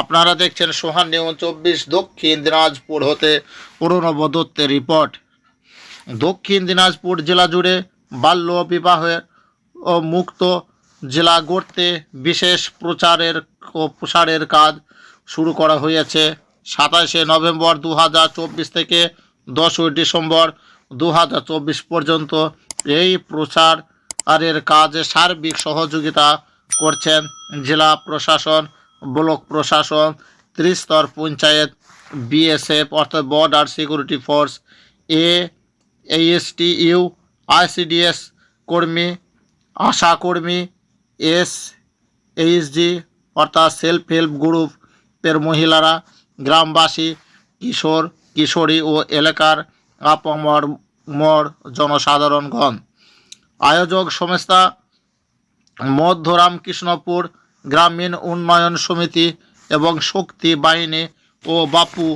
আপনারা দেখছেন সোহান নিউজ চব্বিশ, দক্ষিণ দিনাজপুর হতে অরুণব দত্তের রিপোর্ট। দক্ষিণ দিনাজপুর জেলা জুড়ে বাল্য বিবাহের ও মুক্ত জেলা গড়তে বিশেষ প্রচারের ও প্রসারের কাজ শুরু করা হয়েছে। সাতাশে নভেম্বর দু হাজার চব্বিশ থেকে দশই ডিসেম্বর দু হাজার চব্বিশ পর্যন্ত এই প্রচারের কাজে সার্বিক সহযোগিতা করছেন জেলা প্রশাসন। ব্লক প্রশাসন, ত্রিস্তর পঞ্চায়েত, বিএসএফ, অর্থাৎ বর্ডার সিকিউরিটি ফোর্স এ এইএসটি ইউ আইসিডিএস কর্মী, আশা কর্মী এস এইচজি অর্থাৎ সেলফ হেল্প গ্রুপের মহিলারা, গ্রামবাসী, কিশোর, কিশোরী ও এলাকার আপামর, মর জনসাধারণগণ। আয়োজক সংস্থা মধ্যরামকৃষ্ণপুর গ্রামীণ উন্নয়ন সমিতি এবং শক্তি বাহিনী ও বাপু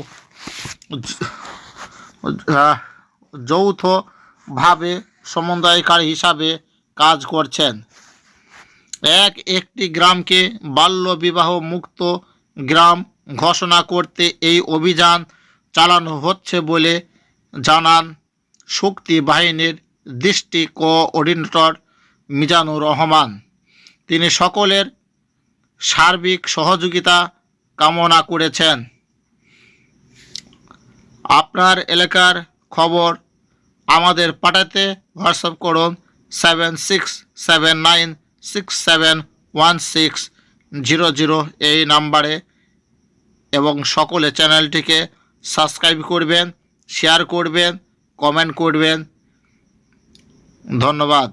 যৌথভাবে সমন্বয়কারী হিসাবে কাজ করছেন। এক, একটি গ্রামকে বাল্য বিবাহ মুক্ত গ্রাম ঘোষণা করতে এই অভিযান চালানো হচ্ছে বলে জানান শক্তি বাহিনীর দৃষ্টি কোঅর্ডিনেটর মিজানুর রহমান। তিনি সকলের সার্বিক সহযোগিতা কামনা করেছেন। আপনার এলাকার খবর আমাদের পাঠাতে হোয়াটসঅ্যাপ করুন seven six seven nine six seven one six zero zero এই নাম্বারে এবং সকলে চ্যানেলটিকে সাবস্ক্রাইব করবেন, শেয়ার করবেন, কমেন্ট করবেন। ধন্যবাদ।